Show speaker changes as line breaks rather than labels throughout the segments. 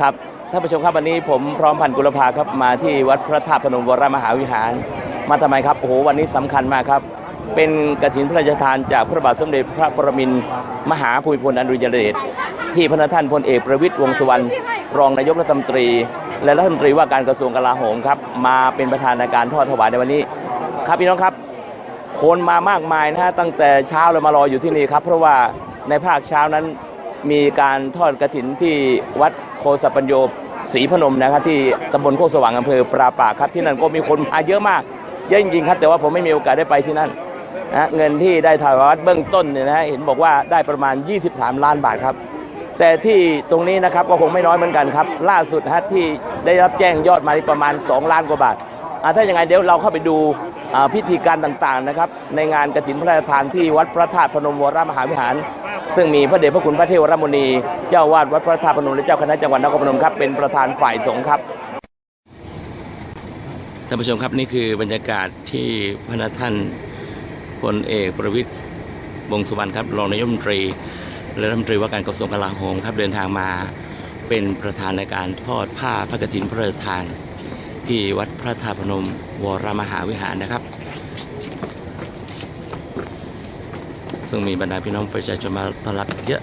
ครับท่านผู้ชมครับวันนี้ผมพร้อมพันกุลภาครับมาที่วัดพระธาตุพนมวรมหาวิหาร มาทำไมครับโอ้โหวันนี้สำคัญมากครับ เป็นกฐินพระราชทานจากพระบาทสมเด็จพระปรมินทรมหาภูมิพลอดุลยเดชที่พระท่านพลเอกประวิตรวงสุวรรณรองนายกรัฐมนตรี และรัฐมนตรีว่าการกระทรวงกลาโหมครับมาเป็นประธานในการทอดถวายในวันนี้ ครับพี่น้องครับ คนมามากมายนะฮะตั้งแต่เช้าเลยมารออยู่ที่นี่ครับ เพราะว่าในภาคเช้านั้น มีการทอดกระถินที่วัดโคสปัญโยศรีพนมนะครับที่ตำบลโคกสว่างอำเภอปราป่าครับที่นั่นก็มีคนมาเยอะมากเยอะจริงๆครับ แต่ว่าผมไม่มีโอกาสได้ไปที่นั่นนะเงินที่ได้ถวายวัดเบื้องต้นเนี่ยนะฮะเห็นบอกว่าได้ประมาณ 23 ล้านบาทครับ แต่ที่ตรงนี้นะครับก็คงไม่น้อยเหมือนกันครับ ล่าสุดฮะที่ได้รับแจ้งยอดมาประมาณ 2 ล้านกว่าบาทถ้าอย่างไงเดี๋ยวเราเข้าไปดูพิธีการต่างๆนะครับ ในงานกฐินพระราชทานที่วัดพระธาตุพนมวรมหาวิหาร ซึ่งมีพระเดชพระคุณพระเทวรมุนี เจ้าวาดวัดพระธาตุพนมและเจ้าคณะจังหวัดนครพนมครับเป็นประธานฝ่ายสงฆ์ครับท่านผู้ชมครับนี่คือบรรยากาศที่พระท่านพลเอกประวิตรวงสุวรรณครับรองนายกรัฐมนตรีและรัฐมนตรีว่าการกระทรวงกลาโหมครับเดินทางมาเป็นประธานในการทอดผ้าพระกฐินพระราชทาน ที่วัดพระธาตุพนมวรมหาวิหารนะครับ ซึ่งมีบรรดาพี่น้องประชาชนมาต้อนรับเยอะ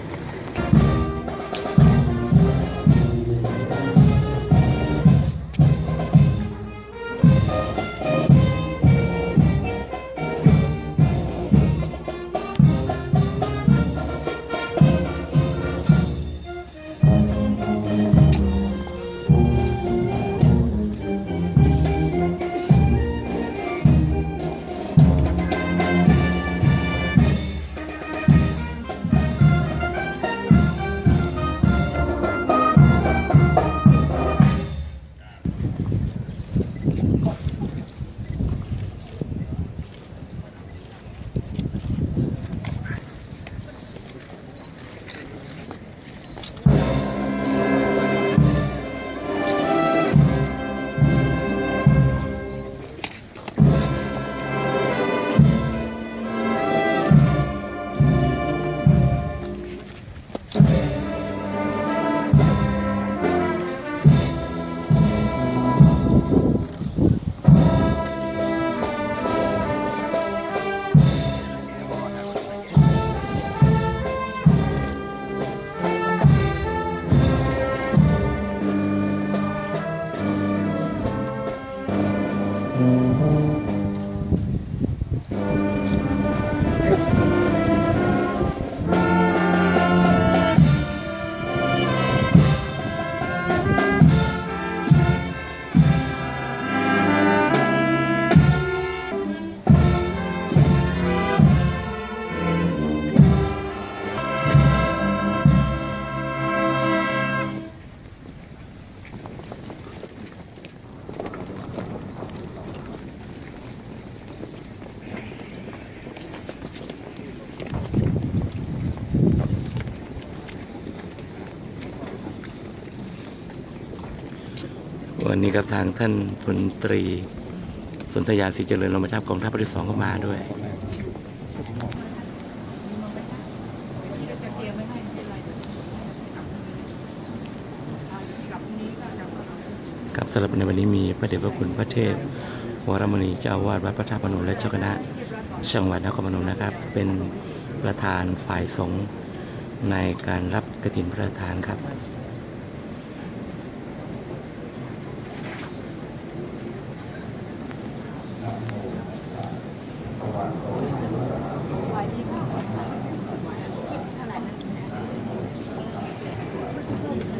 นนี้กับทางท่านพลตรีสนธยาศรีเจริญรองประทับกองทัพภาคที่สองก็มาด้วย ครับสำหรับในวันนี้มีพระเดชพระคุณพระเทพวรมณีเจ้าวาดวัดพระธาตุพนมและเจ้าคณะจังหวัดนครพนมนะครับ เป็นประธานฝ่ายสงฆ์ในการรับกฐินพระราชทานครับ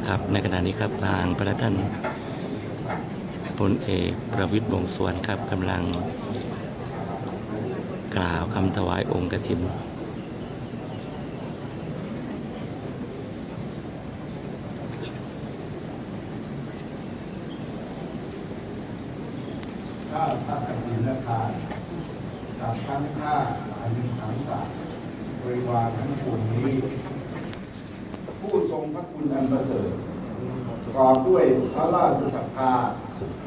ครับในี้ครับทางพระท่านพลเอกประวิตรวงสวนครับกำลังกล่าวคำถวายองค์กฐิน
ข้าพระกฐินทานกับทั้งข้าอันขังตาบริวารทั้งปวงนี้ ผู้ทรงพระคุณอันประเสริฐกอบด้วยพระราชศรัทธา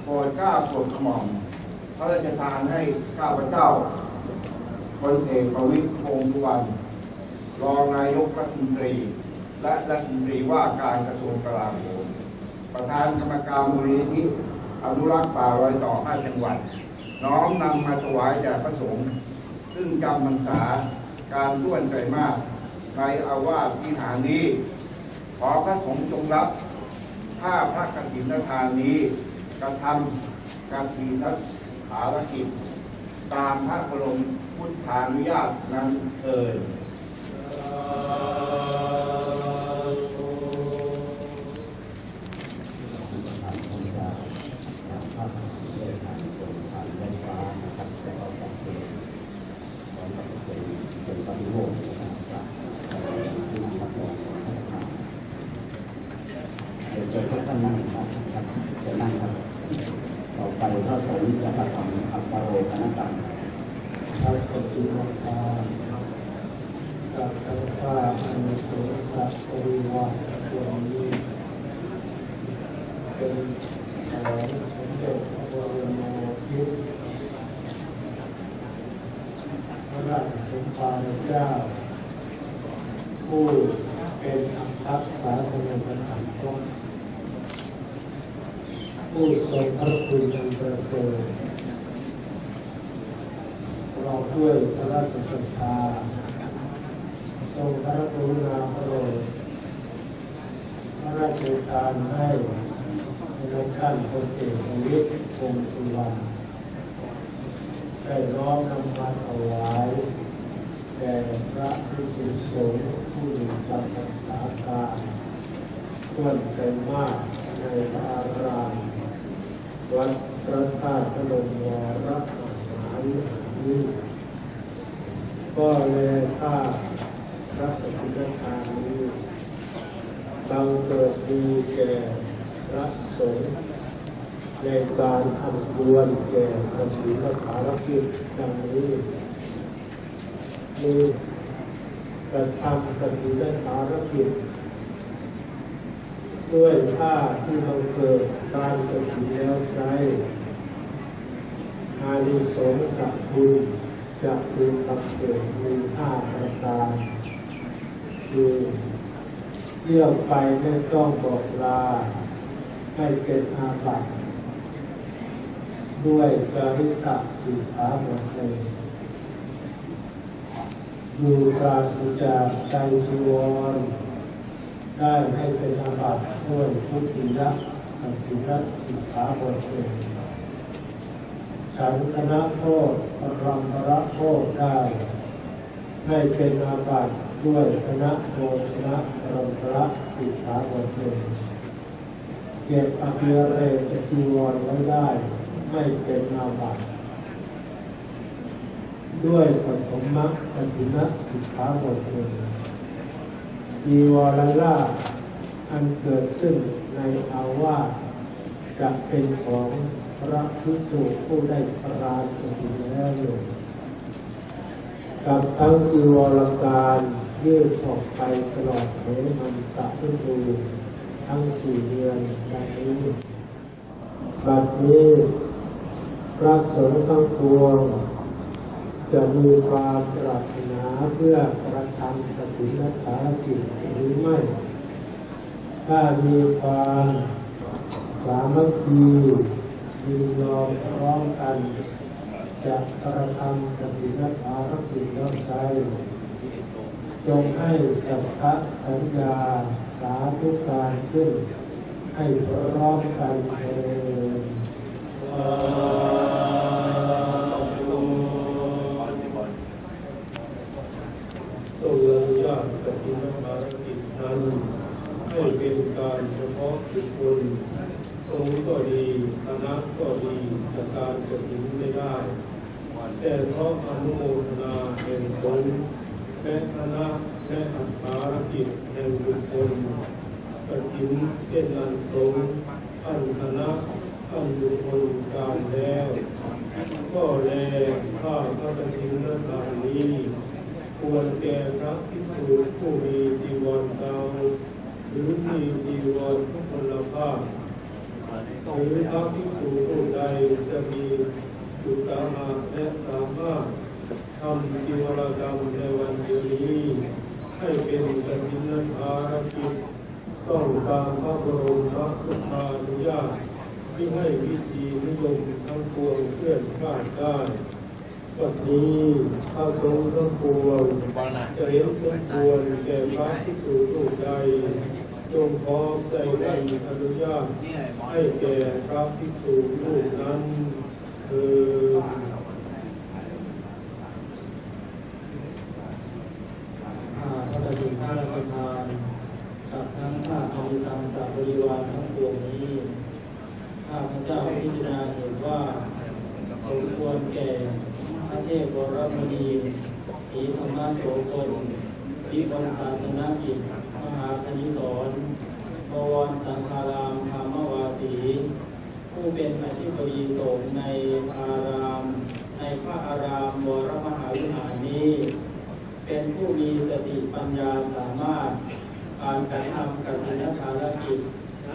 โปรดเกล้าโปรดกระหม่อมพระราชทานให้ข้าพเจ้าพ ลเอกประวิตรวงษ์สุวรรณรองนายกรัฐมนตรี และรัฐมนตรีว่าการกระทรวงกลาโหมประธานกรรมการมูลนิธิอนุรักษ์ป่ารอยต่อ 5 จังหวัด น้อมนำมาถวายแด่พระสงฆ์ซึ่งจำพรรษาการร่วนใจมากในอาวาสวิหารนี้ ขอพระสงฆ์จงรับผ้าพระกฐินทานนี้กระทำการทีทัศภารกิจตามพระบรม พุทธานุญาตนั้นเอ่ย
เดี๋ยวเชิญทุกท่านนั่งครับครับเชิญนั่งครับ ต่อไปพระสงฆ์จะกระทำอัปปโรคณกรรม
พระปฏิมาทานกับพระพาอันสุรสัพปริวาสตัวนี้เป็นของสมเด็จพระบรมโอรสพ ระราชสมภารเจ้า ผู้เป็นอัครศาสนประธานต้นผู้ทรงพระคุณอันประเสริฐเราด้วยพระราชศรัทธาทรงพระกรุณาโปรดพระราชทานให้ในขั้นพลเอกประวิตรคงสุวรรณ ได้ร้องนำมาถวายแด่พระพิสุสงฆ์ผู้หนึ่จำพรรษาการควรเป็นมากในพระอารามวัดพระธาตุพนมวรมหาวิหารนี้ก็เลยถ้าพระปฏิปทานนี้บังเกิดมีแก่พระสงฆ์ ในการอันควรแก่ปฏิปทานกิจดังนี้มีกระทำปฏิปทานกิจด้วยผ้าที่บังเกิดการกระถิ่นแล้วไซอานิสงส์สัพพุญจะมีบังเกิดมีห้าประการคือเที่ยวไปไม่ต้องบอกลาให้เป็นอาบัติ ด้วยการิตะสีขาหมดเลยอยู่ปราศจากใจจีวรได้ให้เป็นอาบัติด้วยพุทธิละกัมพิละสิขาบทเองฉันคณะโทษปรมภระโทษได้ ให้เป็นอาบัติด้วยคณะโภชนะปรมภระสิขาบทเองเก็บอภิเรกจีวรไว้ได้ ไม่เป็นอาบัติด้วยปฐมมรรคปฏิณสิกขาบทเองจีวรล่าอันเกิดขึ้นในอาวาสจะเป็นของพระภิกษุผู้ได้ปราณถึงแล้วหนึ่งกับทั้งจีวรการยืดออกไปตลอดเหมันตะฤดูทั้งสี่เดือนดังนี้บัดนี้ ระสงฆ์ทั้งปวง จะมีความปรารถนาเพื่อกระทำปฏิรักษากิจหรือไม่ ถ้ามีความสามัคคีมียอมพร้อมกัน จะกระทำปฏิรักษากิจแล้วใช้จงให้สัพพะสัญญาสาธุการขึ้น ให้พร้อมกันเถิด ทรงอนุญาตปฏิบัติภารกิจนั้นให้เป็นการเฉพาะบุคคลทรงก็ดีคณะก็ดีจาการกระถิ่นไม่ได้ แต่เพราะอนุโมทนาแห่งสงฆ์และคณะและอัภารกิจแห่งบุคคลกระถิ่นเช่นนันสงฆ์อันคณะอันบุคคลการแล้ว ก็แลข้าพระกฐินนาการนี้ ควรแก่พระภิกษุผู้มีจีวรเก่าหรือมีจีวรทุกพลภาพหรือพระภิกษุผู้ใดจะมีอุตสาหะและสามารถทำจีวรกรรมในวันเดียวนี้ให้เป็นกฐินภารกิจต้องตามพระบรมพระพุทธานุ
ญาตที่ให้วิธีนิยมทั้งปวงเคลื่อนพลาดได้ ปัจนี้พระสงฆ์ทั้งปวงจะเห็นสมควรแก่พระที่สู่รูปใดจงพร้อมใจกันอนุญาตให้แก่พระภิกษุรูปนั้นคือ
ข้าพระบิดาราชทานกับทั้งข้าอริสังสาบริวารทั้งปวงนี้ข้าพระเจ้าพิจารณาเห็นว่าสมควรแก่ เทพวรมณีศรีธรรมโสพลวิบลศาสนกิจมหาคณิสรบวรสังฆารามธรรมวาสี ผู้เป็นอธิบดีสงฆ์ในอาราม ในพระอารามวรมหาวิหารนี้ เป็นผู้มีสติปัญญาสามารถการกระทำกัตถินภารกิจ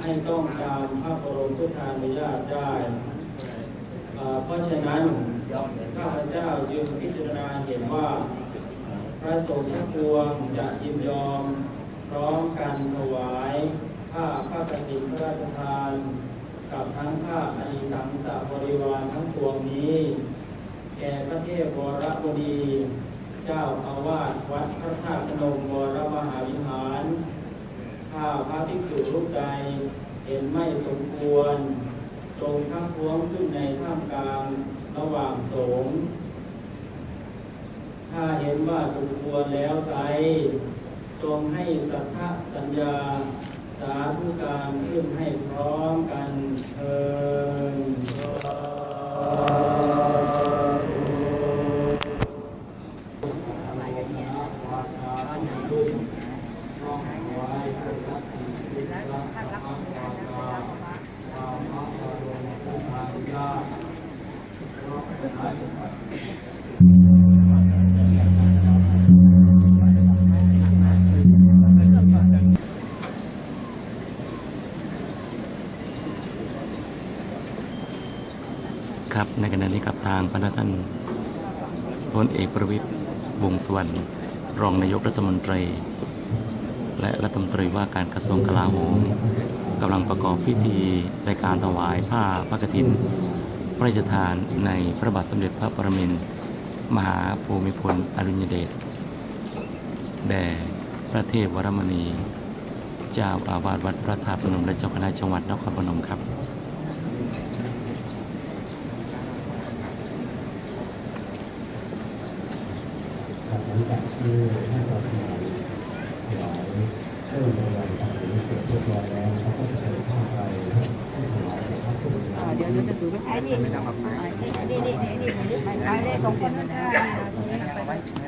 ให้ต้องตามพระบรมพุทธานุญาตได้ เพราะฉะนั้น ข้าพเจ้าจึงพิจารณาเห็นว่า พระสงฆ์ทั้งปวงจะยินยอม พร้อมกันถวายผ้าพระกฐินพระราชทาน กับทั้งผ้าอนิสังสะบริวารทั้งปวงนี้ แก่พระเทพวรบดีเจ้าอาวาสวัดพระธาตุพนมวรมหาวิหารถ้าพระภิกษุรูปใดเห็นไม่สมควรจงทักท้วงขึ้นในท่ามกลาง ระหว่างสงฆ์ถ้าเห็นว่าสมควรแล้วไซจงให้สัทธสัญญา สาธุการขึ้นให้พร้อมกันเธอ
ครับในขณะนี้กับทางพระท่านพลเอกประวิตยวงสุวรรณรองนายกรัฐมนตรี และรัฐมนตรีว่าการกระทรวงกลาโหมกำลังประกอบพิธีในการถวายผ้าพระกฐิน พระราชทานในพระบาทสมเด็จพระปรมินทรมหาภูมิพลอดุลยเดชแด่พระเทพวรมณี เจ้าอาวาสวัดพระธาตุพนมและเจ้าคณะจังหวัดนครพนมครับ
ครับ หลังจากที่ท่านประธานถวายเครื่องรางวัลต่างๆเสร็จเรียบร้อยแล้วเขาก็จะเดินทางไปที่ถวายแด่พระผู้บริหาร
เดี๋ยวเราจะถือไอ้นี่นี่นี่นี่นี่นี่ไปไปเลยสองคนนั่น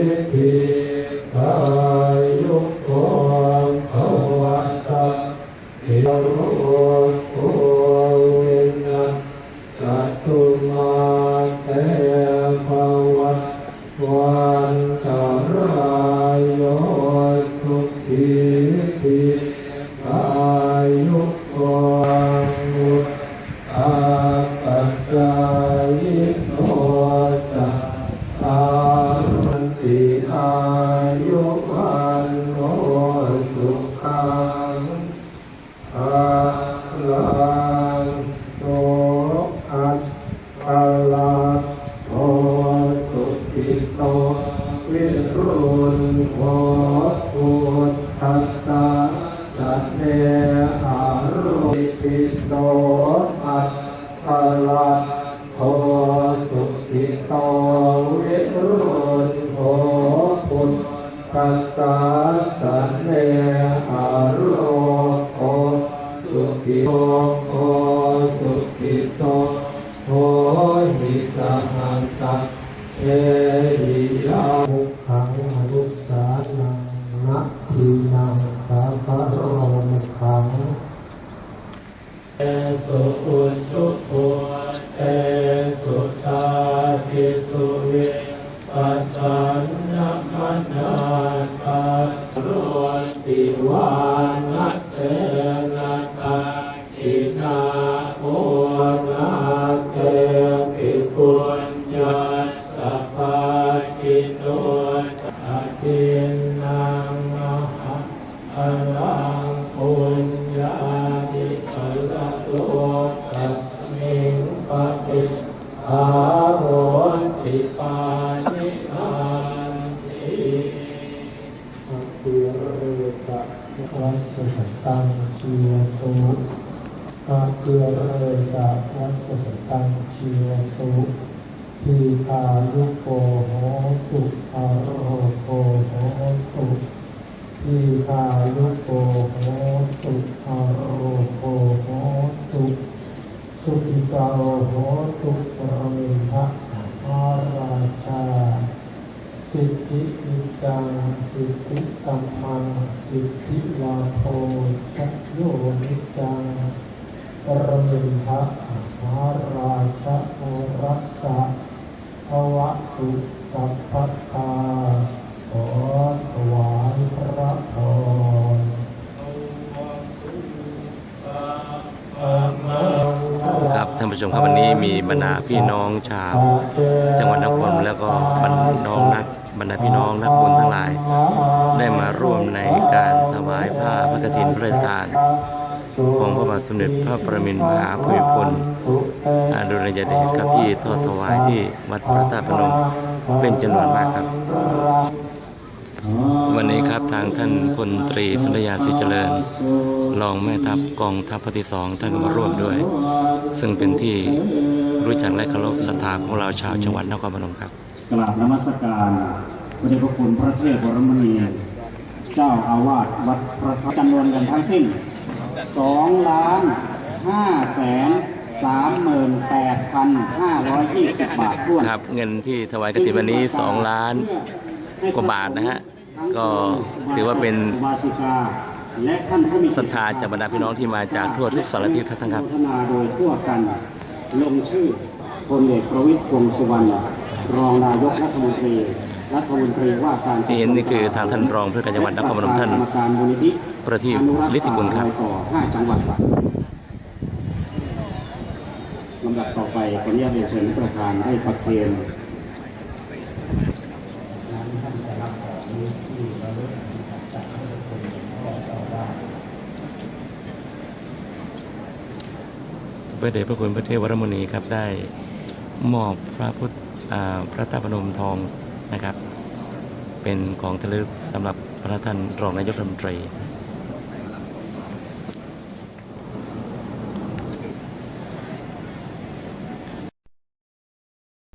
Yeah. สันเนารุโอโอสุขิโอ ที
คายุโกโหตุอาโรโกโหตุสุขิตาโหตุปรมินทะอาราชา สิทธินิจังสิทธิตัมมังสิทธิลาโภชโยนิจังปรมินทะมหา ท่า
นผู้ชมครับวันนี้มีบรรดาพี่น้องชาว จังหวัดนครแล้วก็บรรน้องนักบรรดาพี่น้องนักบุญทั้งหลาย ได้มาร่วมในการถวายผ้าพระกฐินพระราชทานของพระบาทสมเด็จพระประมินทรมหาภูมิพลอดุลยเดชครับที่ทอดถวายที่วัดพระธาตุพนมเป็นจำนวนมากครับ วันนี้ครับทางท่านพลตรีสุริยาศรีเจริญ รองแม่ทัพกองทัพภาคที่สองท่านก็มาร่วมด้วย ซึ่งเป็นที่รู้จักและเคารพศรัทธาของเราชาวจังหวัดนครพนมครับ
กราบนมัสการพระเดชพระคุณพระเทพวรมุนีเจ้าอาวาสวัดพระธาตุจำนวนเงินทั้งสิ้น2ล้าน5แสน38,520 บาทท้วน
ครับเงินที่ถวายกฐินวันนี้ 2 ล้านกว่าบาทนะฮะ ก็ถือว่าเป็น
อุบาสิกาและท่านผู้มี
ศรัทธาจากบรรดาพี่น้องที่มาจากทั่วทุกสารทิศครับท่านครับ
พัฒนาโดยทั่วกันลงชื่อพลเอกประวิตรวงษ์สุวรรณรองนายกรัฐมนตรีรัฐมนตรีว่าการ
ที่เห็นนี่คือทางท่านรองผู้การจังหวัดนครพนมท่าน
กรรมการมูลนิธิ
ประทีปฤทธิกุลครับ
อนุกษ์ป่าไม้ต่อ5จังหวัดลำดับต่อไปขออนุญาตเรียนเชิญท่านประธานให้ประเคน
พระเดชพระคุณพระเทพวรมุนีครับได้มอบพระพุทธพระธาตุพนมทองนะครับ เป็นของทะลึกสำหรับพระท่านรองนายกรัฐมนตรี